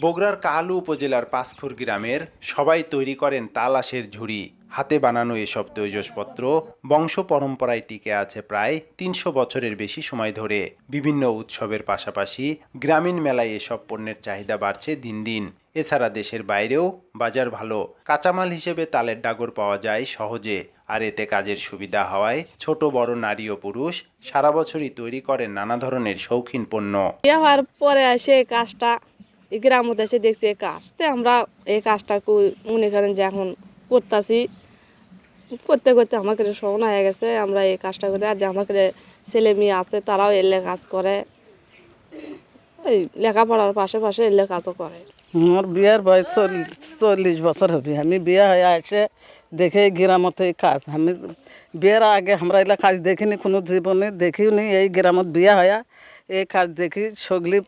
বগুড়ার কালু উপজেলার পাঁচখুর গ্রামের সবাই তৈরি করেন তালাশের ঝুড়ি। হাতে বানানো এসব তৈজসপত্র বংশ পরম্পরায় টিকে আছে প্রায় তিনশো বছরের বেশি সময় ধরে। বিভিন্ন উৎসবের পাশাপাশি গ্রামীণ মেলায় এসব পণ্যের চাহিদা বাড়ছে দিন দিন। এছাড়া দেশের বাইরেও বাজার ভালো। কাঁচামাল হিসেবে তালের ডাগর পাওয়া যায় সহজে। আর এতে কাজের সুবিধা হওয়ায় ছোট, বড় নারী ও পুরুষ সারা বছরই তৈরি করেন নানা ধরনের শৌখিন পণ্য। হওয়ার পরে আসে কাজটা গ্রাম দেশে দেখছি এই কাজ তো আমরা এই কাজটা মনে করেন যে এখন করতেছি। করতে করতে আমাকে শোনা হয়ে গেছে। আমরা এই কাজটা করতে আর আমাকে ছেলে মেয়ে আছে, তারাও এলে কাজ করে। এই লেখাপড়ার পাশে পাশে এলে কাজও করে। আমার বিয়ের বয়স চল্লিশ বছর হবে। আমি বিয়ে হয়ে আসে, দেখে গ্রামতে কাজ। আমি বিয়ের আগে আমরা এলা কাজ দেখিনি, কোনো জীবনে দেখিও নি এই গ্রামত বিয়ে হয়ে এই কাজ দেখি, সগলি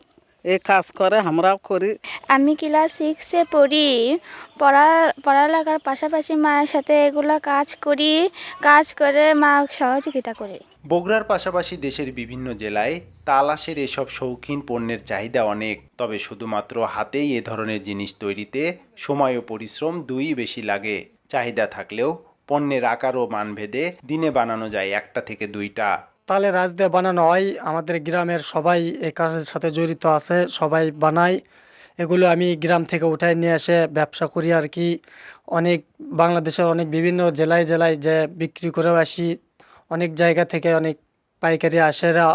এই কাজ করে আমরাও করি। আমি ক্লাস সিক্সে পড়ি। পড়া পড়ালেখার পাশাপাশি মায়ের সাথে এগুলো কাজ করি। কাজ করে মা সহযোগিতা করে। বগুড়ার পাশাপাশি দেশের বিভিন্ন জেলায় তালাশের এসব শৌখিন পণ্যের চাহিদা অনেক। তবে শুধুমাত্র হাতেই এ ধরনের জিনিস তৈরিতে সময় ও পরিশ্রম দুই বেশি লাগে। চাহিদা থাকলেও পণ্যের আকার ও মানভেদে দিনে বানানো যায় একটা থেকে দুইটা। তালে রাজ দিয়ে বানানো হয়। আমাদের গ্রামের সবাই এই কাজের সাথে জড়িত আছে, সবাই বানায়। এগুলো আমি গ্রাম থেকে উঠায় নিয়ে এসে ব্যবসা করি আর কি। অনেক বাংলাদেশের অনেক বিভিন্ন জেলায় জেলায় যে বিক্রি করেও আসি। অনেক জায়গা থেকে অনেক পাইকারি আসেরা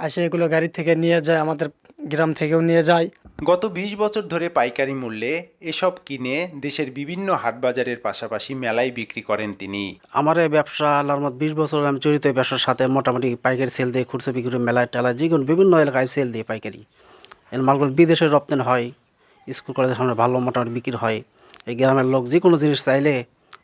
আসে, এগুলো গাড়ি থেকে নিয়ে যায়, আমাদের গ্রাম থেকেও নিয়ে যায়। গত ২০ বছর ধরে পাইকারি মূল্যে এসব কিনে দেশের বিভিন্ন হাটবাজারের পাশাপাশি মেলায় বিক্রি করেন তিনি। আমার এই ব্যবসা আল্লাহর বিশ বছর আমি জড়িত ব্যবসার সাথে মোটামুটি পাইকারি সেল দিয়ে খুচরো বিক্রি, মেলায় টেলায় যে কোনো বিভিন্ন এলাকায় সেল দিয়ে পাইকারি। এর মালগুলো বিদেশে রপ্তানি হয়, স্কুল, কলেজের সামনে ভালো মোটামুটি বিক্রি হয়। এই গ্রামের লোক যে কোনো জিনিস চাইলে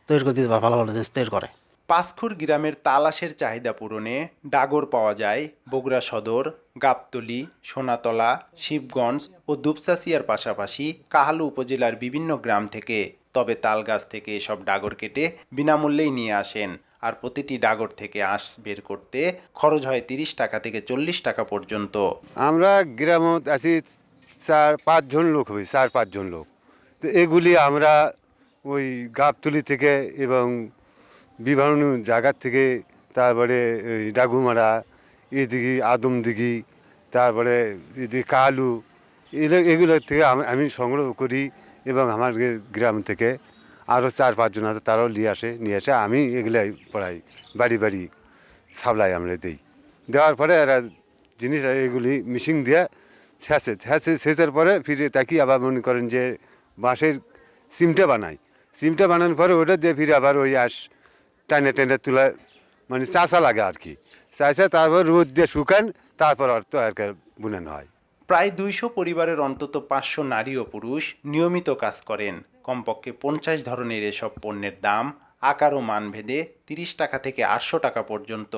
তৈরি করে দিতে ভালো ভালো জিনিস তৈরি করে। পাঁচখুর গ্রামের তালাশের চাহিদা পূরণে ডাগর পাওয়া যায় বগুড়া সদর, গাবতলি, সোনাতলা, শিবগঞ্জ ও দুপচাচিয়ার পাশাপাশি কাহালু উপজেলার বিভিন্ন গ্রাম থেকে। তবে তাল গাছ থেকে এসব ডাগর কেটে বিনামূল্যেই নিয়ে আসেন আর প্রতিটি ডাগর থেকে আঁশ বের করতে খরচ হয় তিরিশ টাকা থেকে চল্লিশ টাকা পর্যন্ত। আমরা গ্রামত আছি চার পাঁচজন লোক হই, চার পাঁচজন লোক। তো এগুলি আমরা ওই গাবতলি থেকে এবং বিভিন্ন জায়গার থেকে তারপরে ডাগুমারা, এদিকে আদমদিঘি, তারপরে এদিকে কালু এগুলো এগুলো থেকে আমি সংগ্রহ করি এবং আমার গ্রাম থেকে আরও চার পাঁচজন আছে, তারাও নিয়ে আসে নিয়ে আসে আমি এগুলাই পড়াই, বাড়ি বাড়ি সাপ্লাই আমরা দিই। দেওয়ার পরে এরা জিনিস, এগুলি মিশিং দিয়ে ছেঁচে ছেঁচে সেচের পরে ফিরে তাকি আবার মনে করেন যে বাঁশের সিমটা বানাই। সিমটা বানানোর পরে ওটা দিয়ে ফিরে আবার ওই আস টাইনে টেনে তুলে মানে চাষা লাগে আর কি। চাষা তারপর রোদ দিয়ে শুকান তারপর অর্থ আর তৈরি করে বুনানো হয়। প্রায় দুইশো পরিবারের অন্তত পাঁচশো নারী ও পুরুষ নিয়মিত কাজ করেন। কমপক্ষে পঞ্চাশ ধরনের এসব পণ্যের দাম আকার ও মানভেদে তিরিশ টাকা থেকে আটশো টাকা পর্যন্ত।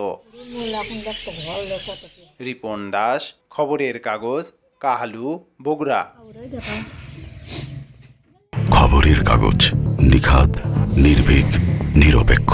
রিপন দাস খবরের কাগজ কাহালু বগুড়া। খবরের কাগজ নিখাত নির্ভীক নিরপেক্ষ।